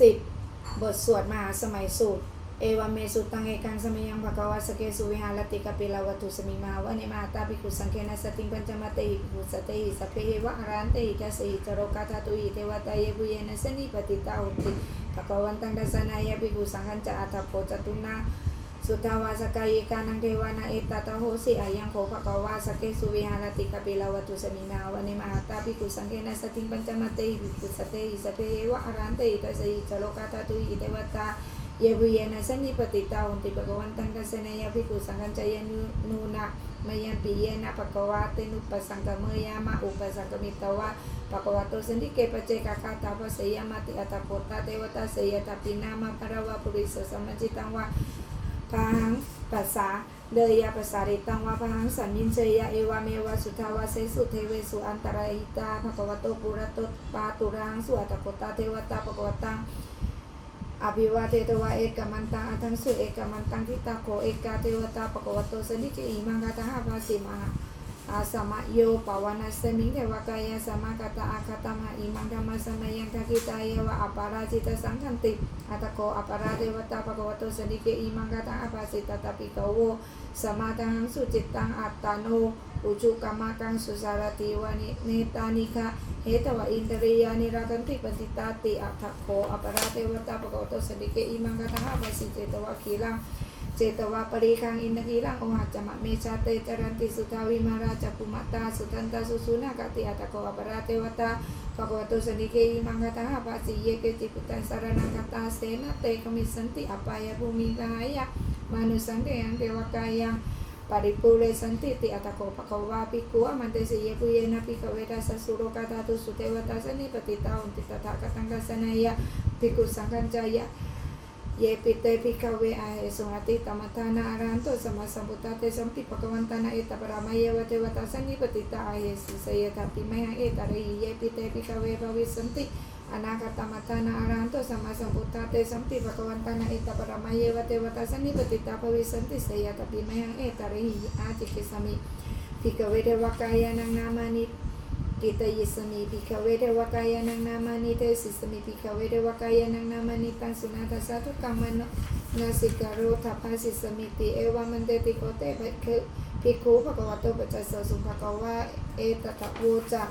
สิบบทสวดมหาสมัยสูตร เอวเมสุตังเอกังสมัยยังภะควาสเกสุวิหารติกปิลาวัตุสมิมาวันเนมาตาภิกขุสังเกนะสติงปัญจมาเตหิภุสเตหิสัพเพเหวะอรันเตหิกสหิจโรกาตาตุหิเทวตาเยบุเยนะสนิปติตาอุติภะควันตังดัสนายะภิกขุสังขันจะอัตถโพจตุนา สุทาวาสกายกานังเทวานาเอตตะโหสิอายังโคภะคะวาสเกสุวิหารติกปิลาวัตุสมินาวันเนมาตาภิกุสังเกนะสติงปัญจมเตหิภิกุสเตหิสัพเพเหวะอรันเตหิกัสหิจโรกาตาตุหิเทวตาเยบุเยนะสันนิปติตาอุติปะกวันตังกัสเนยภิกุสังฆัญจายนุนูนะมยันปิเยนะปะกวาเตนุปสังกเมยามะอุปสังกมิตวะปะกวาโตสันติเกปเจกะคาตาปะเสยามติอัตตโพตาเทวตาเสยตาปินามะภรวะปุริสสมจิตังวะ พังปัสสาเดยาปัสสาริตังวะพหังสัมมินเชยะเอวะเมวะสุทาวะเสสุเทเวสุอันตรายตาภะกวะโตปุระโตปาตุรังสุอัตโกตาเทวตาภะกวตังอภิวาเทตวะเอกมันตังอัทังสุเอกมันตังทิตาโคเอกาเทวตาภะกวตโตสันนิจิอิมังกตาหาภาสิมา อาสมะโยปวานัสมิงเทวกายสมะกตาอาคตมะอิมังธรรมสมัยยังทกิตายวะอปาราจิตสังคันติอัตโกอปาราเทวตาปะกวตโตสันนิจิอิมังกตาหาภาสิตตปิกโวสมาทังสุจิตตังอัตตาโนอุจุกรรมกังสุสารติวานิเนตานิคะเหตวะอินทรียานิรากันติปันติตาติอัฏฐโคอปาราเทวตาปะกวตสนิเกอิมังกตหะวสิเจตวะคีลัง จตวะปริคังอินทรีลังโอหัจจมะเมชาเตจรันติสุทาวิมาราจัปุมัตตาสุตันตาสุสุนากติอัตถโคอปราเทวตาปะกวตสนิเกอิมังกตหะวสิเยเกจิปุตังสารนังกตาเสนะเตกมิสันติอปายภูมิกายะมนุสังเกยังเทวกายังปริปุเรสันติติอัตโกภะคะวาปิกุอมันเตสิเยปุเยนะปิกเวทัสสะสุโรกาตาตุสุเทวตาสนิปติตาอุนติตถาคตังกัสสนายะภิกขุสังฆัญจายะ เยปิเตปิกเวอาเหสุงอติตมัทานาอารันโตสัมมาสัมพุทธะเตสัมปิปะ กวันตานาเอตปรามายะวะเทวตาสนิปติตาอาเหสุสยทัพปิมยังเอตระหิเยปิเตปิกเวภวิสันติอนาคตมัตตานาอารันโตสัมมาสัมพุทธะเตสัมปิปะกวันตานาเอตปรามายะวะเทวตาสนิปติตาภวิสันติสยทัพปิมยังเอตระหิอาจิกิสมิพิกเวเทวกายานังนามานิกิตยิสมิพิกเวเทวกายานังนามานิเตสิสมิพิกเวเทวกายานังนามานิตังสุนาทัสสะทุกขมโนนาสิกโรทัพพสิสมิติเอวามันเตติโกเตภะคือภิกขุภะคะวะโตปัจจสสะสุภะคะวะเอตตะโวจะ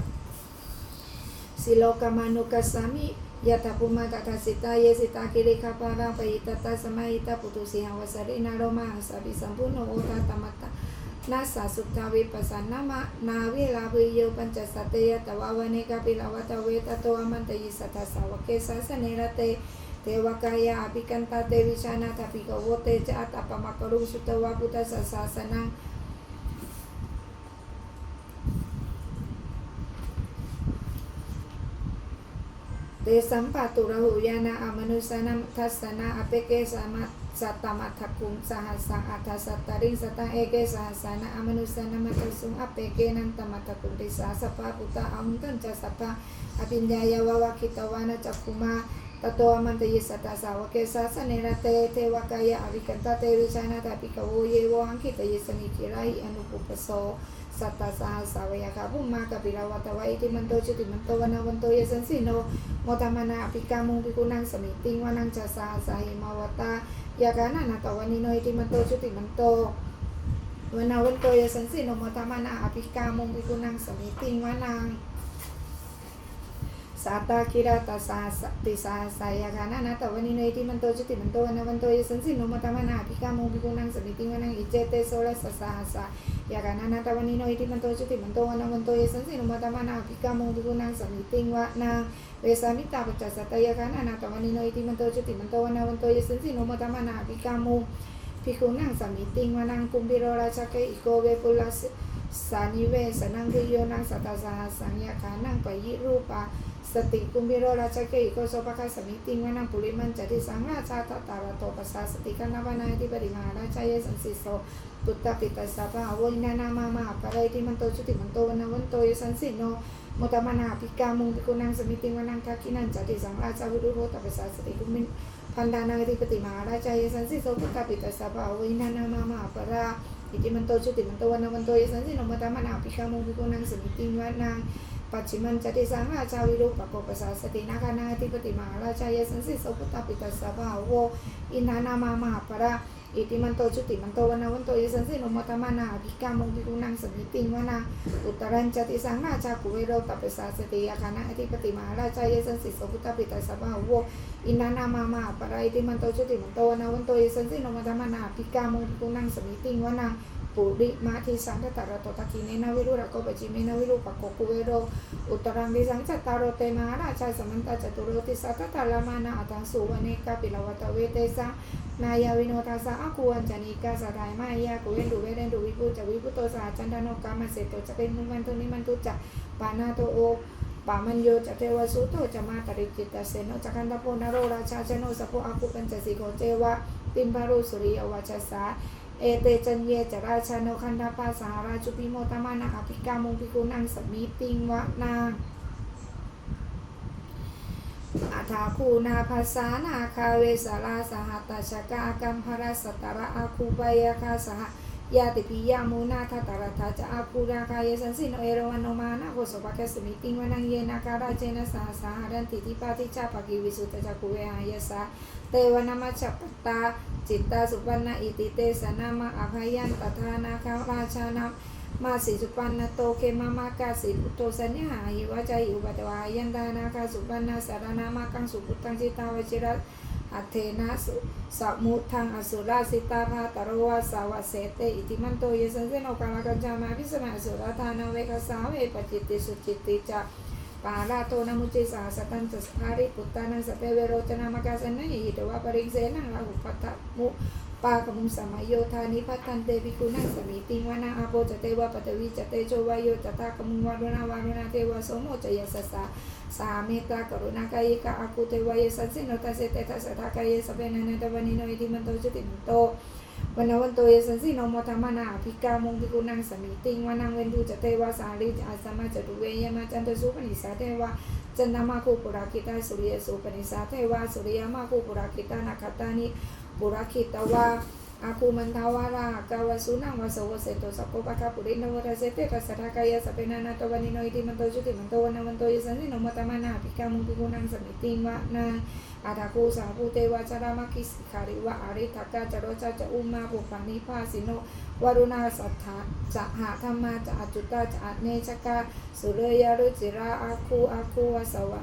สิโลกามานุกัสสามิยะตาปุมาตตาสิตาเยสิตาคิริคาปาราปยิตตาสมัยตาปุตุสิหาวสรินาโรมาหสาบิสัมปุโนโอตาตมัตตา นาสาสุทาวิปัสสนามะนาเวลาวิโยปัญจสัตเตยตวาวเนกาปิลาวัตเวตโตอมันตยิสัทธาสาวกเกสาสเนรเตเทวกายาอภิกันตาเตวิชานาทปิกโวเตจะอัตตปมะกรุสุตวะพุทธสสาสนังเตสัมปะตุระหุยานาอมนุสนาทัสสนาอเปเกสามัต สัตตมัทธคุมสหัสสังอัฏฐสัตตริงสตังเอเกสหัสสานาอมนุสนามัตสุงอเปเกนันตมัทธคุมติสาสปะปุตตะอหุนตันจะสัพพะอภิญญายาวะวะคิตวานะจักคุมาตโตอมันตยิสัตตาสาวกเกสาสเนระเตเทวกายะอวิกันตเตวิชานาตาปิกโวเยวังคิตยิสมิกิไรอนุปุปโสสัตตาสหัสาวยาคาภุมากับปิลาวัตวะอิติมันโตจุติมันโตวนาวันโตยสันสิโน โมตามนาอภิกามุงปิกุนังสมิติงวานังจัสสาสาหิมาวตายากานานาตวานิโนอิ ติมันโตจุติมันโตวนาวันโตยสันสิโนโมตามนาอภิกามุงปิกุนังสมิติงวานัง สาตาคิราตาสาสติสาสายากานานาตวานิโนอิติมันโตจุติมันโตวนาวันโตยสันสิโนโมตามนาอภิกามุงปิกุนังสมิติงวานังอิเจเตโสระสสาสายากานานาตวานิโนอิติมันโตจุติมันโตวนาวันโตยสันสิโนโมตามนาอภิกามุงปิกุนังสมิติงวานัง เวสามิตาปัจจสัตตยาคานานาตวันนิโนอิติมันโตจุติมันโตวนาวันโตยสันสิโนมตมนาภิกามุภิกขุนังสามิติงวานังกุมพิโรราชเกอิโกเวปุลาส สานิเวสนังคุโยนังสัตตาสาสังยาคานังปยิรูปาสติกุมพิโรราชเกอิโกโสภคาสมิติงวนังปุริมันจติสังราชาตตาระโตปัสสาสติกันนาวนาธิปริมาราชายสันสิโสตุตตปิตัสสะปะโวินานามามาปะไรติมันโตจุติมันโตวนาวันโตยสันสิโนมตมนาภิกามุงภิกุนังสมิติงวนังคาคินันจติสังราชาวุดุโรตปัสสาสติกุมินพันดานาธิปติมาราชายสันสิโสภกาปิตัสสะภาวินานามามาปรา อิติมันโตชุติมันโตวันวันโตยสันสิโนโมตมนาภิกามุงภิกุนังสมิติงวนังปัจฉิมันจติสังราชาวิรุปโกปสาสตินาคานาธิปติมาราชายสันสิโสพุตตาปิตัสสะภาโวอินทานามามหาปรา อิติมันโตจุติมันโตวันาวันโตยสันสิโนมตมานาอภิกามงพิกุนังสมิติงวนาอุตรัญจติสังนาชากุเวโรตัปสาสติยาคานะอธิปติมาราชายสันสิโสพุตปิตัสสะภาโวอินทานามามาปราอิติมันโตจุติมันโตวันาวันโตยสันสิโนมตมานาอภิกามงพิกุนังสมิติงวนา ปุริมาทิสังตตระโตตะกิเนนะวิรุระโกปจิเมนะวิรุปะโกกุเวโรอุตรังดิสังจัตตารเตมหาราชาสมันตจตุโรติสัตตะลามานาอัตังสุวเนกาปิลวัตเวเตสังนายาวิโนทัสสะอากูอัญจนิกาสดายมายากุเวนดุเวเรนดุวิปุจวิปุโตสาจันทโนกามาเสโตจะเป็นมุมันตุนิมันตุจะปานาโตโอปามันโยจะเทวสุโตจะมาตริจิตตเสโนจะกันตะโพนโรราชาชโนสโพอากุปัญจสิโกเจวะติมพารุสุริยวัชสา เอเตจันเยจราชาโนคันดาปาสาราจุปิโมตมานาอภิกามงพิกุนังสมิติงวะนาอาทาคูนาภาษานาคาเวสาราสหัตตชกากัมภรสตระอาคูปยาคาสห ยาติปิยามูนาทตาระทาจะอาคูราคายสันสิโนเอรวันโนมานาโกสภะแคสมิติวะนังเยนาการาเจนะสาสาหันติทิปาติชาปกิวิสุตจักุเวหายสาเตวนามัจจปตาจิตตาสุปันนะอิติเตสนามาอภัยยันตถานาคาราชานามาสิสุปันนะโตเคมามากาสิปุตโตสัญญาหิวาจายุปัตวายันตานาคาสุปันนะสารนามากังสุปุตตังจิตาวจิระ อัเทนะสัมุทังอสุราสิตาภาตโรวาสาวเสเตอิติมันโตเยสันเซโนกาลกัญจามาพิสมาอสุรธานาเวคสาวเอปจิตติสุจิตติจะปาราโตนะมุจิสาสตันสภาริปุตตานังสเปเวโรจนามกาเสนหิตวะปริงเสนังลาหุปัตตมุ ปากมุมสมัยโยธานิพัทันเตวิกุณาสมิติวานาอาโปจเตวะปัตวิจเตโชวายโยจตากมุวารุนาวารุนาเทวะสมโมจยสสะสามิตากรุณากายกะอากุเทวะยสันสินตาเสเตตัสัทากายสเปนันตวันิโนยติมันโตจุติมโตวันนวันโตยสันสิโนมธรรมนาภิกามงพิกุณังสมิติวานังเวนดูจเตวะสาริจอาสมาจตุเวยมาจันตสุปนิสาเทวะจันนามาคูปุระกิตาสุริยสุปนิสาเทวะสุริยมาคูปุระกิตานาคตานิ บุรคิตวาอาคูมันทาวานากาวสุนังวาสวเสโตสกุปะคาปุรินวราเสเตรัสทากายสเปนานาตวันิโนอิติมันโตจุติมันโตวันวันโตยสันนิโนมตมานาภิกามุปิกุนังสมิติวะนาอาดาคูสาภูเตวาจารามาคิสคาริวะอาริทักกาจโรชาจะอุมาบุปานิภาสิโนวารุณาสัทธาจะหาธรรมะจะอจุตตาจะอเนชกาสุเรยารุจิราอาคูอาคูวาสวะ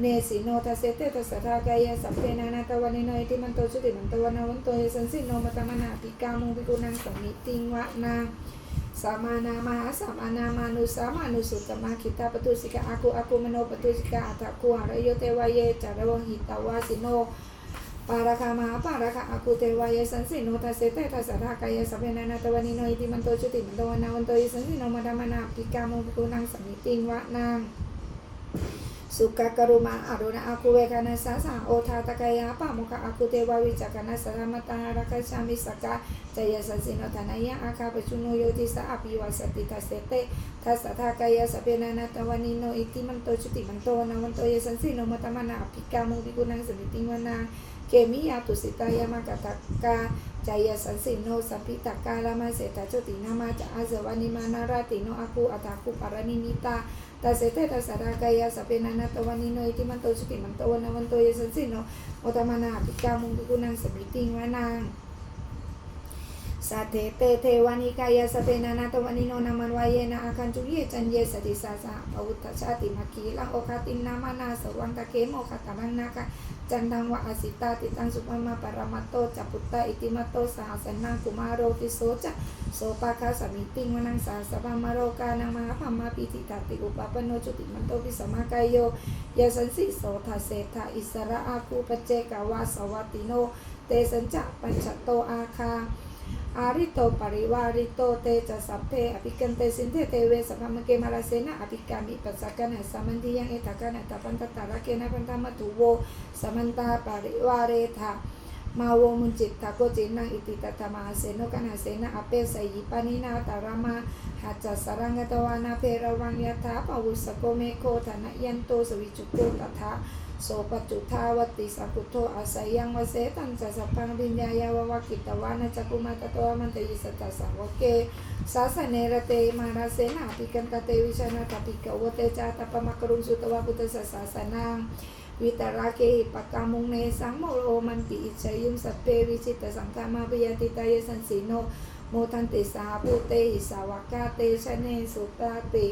เนสิโนทัสเซเตทัสสะกายะสัพเพนานาตวันิโนยติมันโตชุติมันตวันวันโตเฮสันสิโนมตมนาปิกามุงปิกุนังสมิติงวะนาสามานามหาสามานามานุสามานุสุตมะคิตาปตุสิกาอากุอากูมโนปตุสิกาอัตกุอารโยเทวายจารวหิตาวาสิโนปาระคามาปาระคาอากุเทวายสันสิโนทัสเซเตทัสสะกายะสัพเพนานาตวันิโนยติมันโตชุติมันตวันวันโตเฮสันสิโนมตมนาปิกามุงปิกุนังสมิติงวะนาง สุขกรุมาอรุณอาคุเวกานสัสสะโอทาตะกายาปะมุขอาคุเทวาวิจักนัสสะธรรมตารักชามิสกาจยสัสินทนายะอาคาปชุโนโยติสะอภิวาสติทัสเตทัสทากายสเปนานาตวานิโนอิติมันโตชุติมันโตนาวันโตยสันสิโนมตมานาอภิกามุปิกุนังสนิติวนา เกมิยาตุสิตายามากตากาจายสันสินโนสัพพิตากาลามาเสตาจตินามาจะอาเสวานิมานาราติโนอากูอัตาคุปารานิมิตาตาเสตตาสารากายาสเปนานาตวานิโนอิติมันโตสุติมันโตนวันโตยสันสินโนโอตมานาปิกามุงกุนังสมิติงวานาง สัทเทเตเทวานิกายสเตนานาตวานิโนนามันวายเยนาอาคันจุยจันเยสติสาสะปวุตชาติมาคีลังโอคาตินนามานาสวังตะเกโมคาตมังนาคจันดังวะอสิตาติตังสุปมาปรมัตโตจัปุตตาอิติมัตโตสหสนังกุมาโรติโสจะโสปาคาสมิติงวันังสาสภามโอกานังมหาพัมาปิติตติอุปปโนจุติมันโตปิสมากายโยยสันสิโสทาเสทาอิสระอาคูปเจกาวาสวัติโน เตสัญจะปัญชโตอาคา อาริโตปริวาริโตเตจะสัพเพอภิกันเตสินเทเทเวสัพพมเกมาราเสนาอภิกามิปัสสะกันสัมมันติยังเอตากันตาปันตตาระเกนะปันตามตุโวสัมมันตาปริวาเรธามาโวมุนจิตตกโกจินังอิติตตมาเสนกันเสนาอเปสัยิปานินาตารามาหัจสรังกตวานาเพรวังยะถาปวุสโกเมโคธนะยันโตสวิจุโกตถา โสปัจจุทาวติสัพพุโทอาศัยยังวเสตังจะสัพพังปิญญายาววกิตวานะจักกุมาตตวมันตยิสัตตสังวเกสาสเนรเตมาราเสนาปิกันกเตวิชนะตปิกวเตจาตปมกรุงสุตวะพุทธสสาสนัง วิตราเกหิปกามุงเนสังโมโรมันติอิชยุมสัพเพวิชิตสังฆามาปยติตายสันสีโนโมทันติสาภูเตหิสาวกาเตชะเนสุตาติ